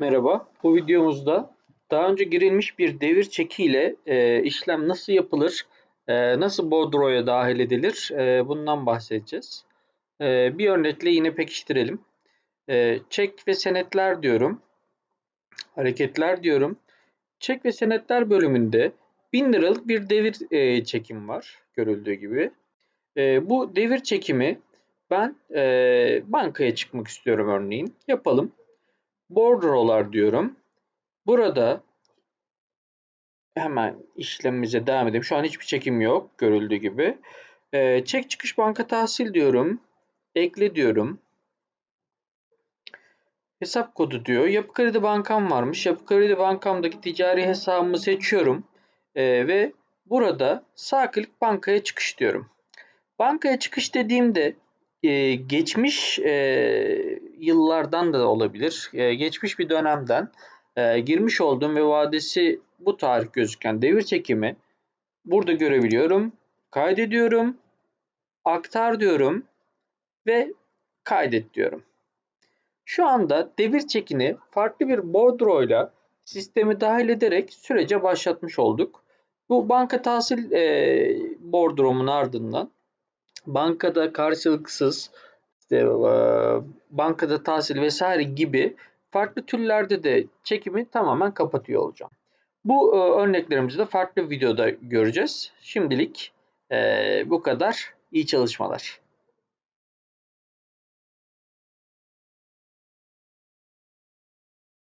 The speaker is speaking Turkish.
Merhaba. Bu videomuzda daha önce girilmiş bir devir çekiyle e, işlem nasıl yapılır, e, nasıl bordroya dahil edilir e, bundan bahsedeceğiz. E, bir örnekle yine pekiştirelim. E, çek ve senetler diyorum. Hareketler diyorum. Çek ve senetler bölümünde 1000 liralık bir devir e, çekim var görüldüğü gibi. E, bu devir çekimi ben e, bankaya çıkmak istiyorum örneğin. Yapalım. Bordrolar diyorum. Burada hemen işlemimize devam edelim. Şu an hiçbir çekim yok görüldüğü gibi. Ee, çek çıkış banka tahsil diyorum. Ekle diyorum. Hesap kodu diyor. Yapı Kredi Bankam varmış. Yapı Kredi Bankam'daki ticari hesabımı seçiyorum. Ee, ve burada sağ klik bankaya çıkış diyorum. Bankaya çıkış dediğimde e, geçmiş e, yıllardan da olabilir. E, geçmiş bir dönemden e, girmiş olduğum ve vadesi bu tarih gözüken devir çekimi burada görebiliyorum. Kaydediyorum. Aktar diyorum ve kaydet diyorum. Şu anda devir çekini farklı bir bordro ile sistemi dahil ederek sürece başlatmış olduk. Bu banka tahsil e, bordromun ardından bankada karşılıksız işte, e, bankada tahsil vesaire gibi farklı türlerde de çekimi tamamen kapatıyor olacağım. Bu e, örneklerimizi de farklı videoda göreceğiz. Şimdilik e, bu kadar. İyi çalışmalar.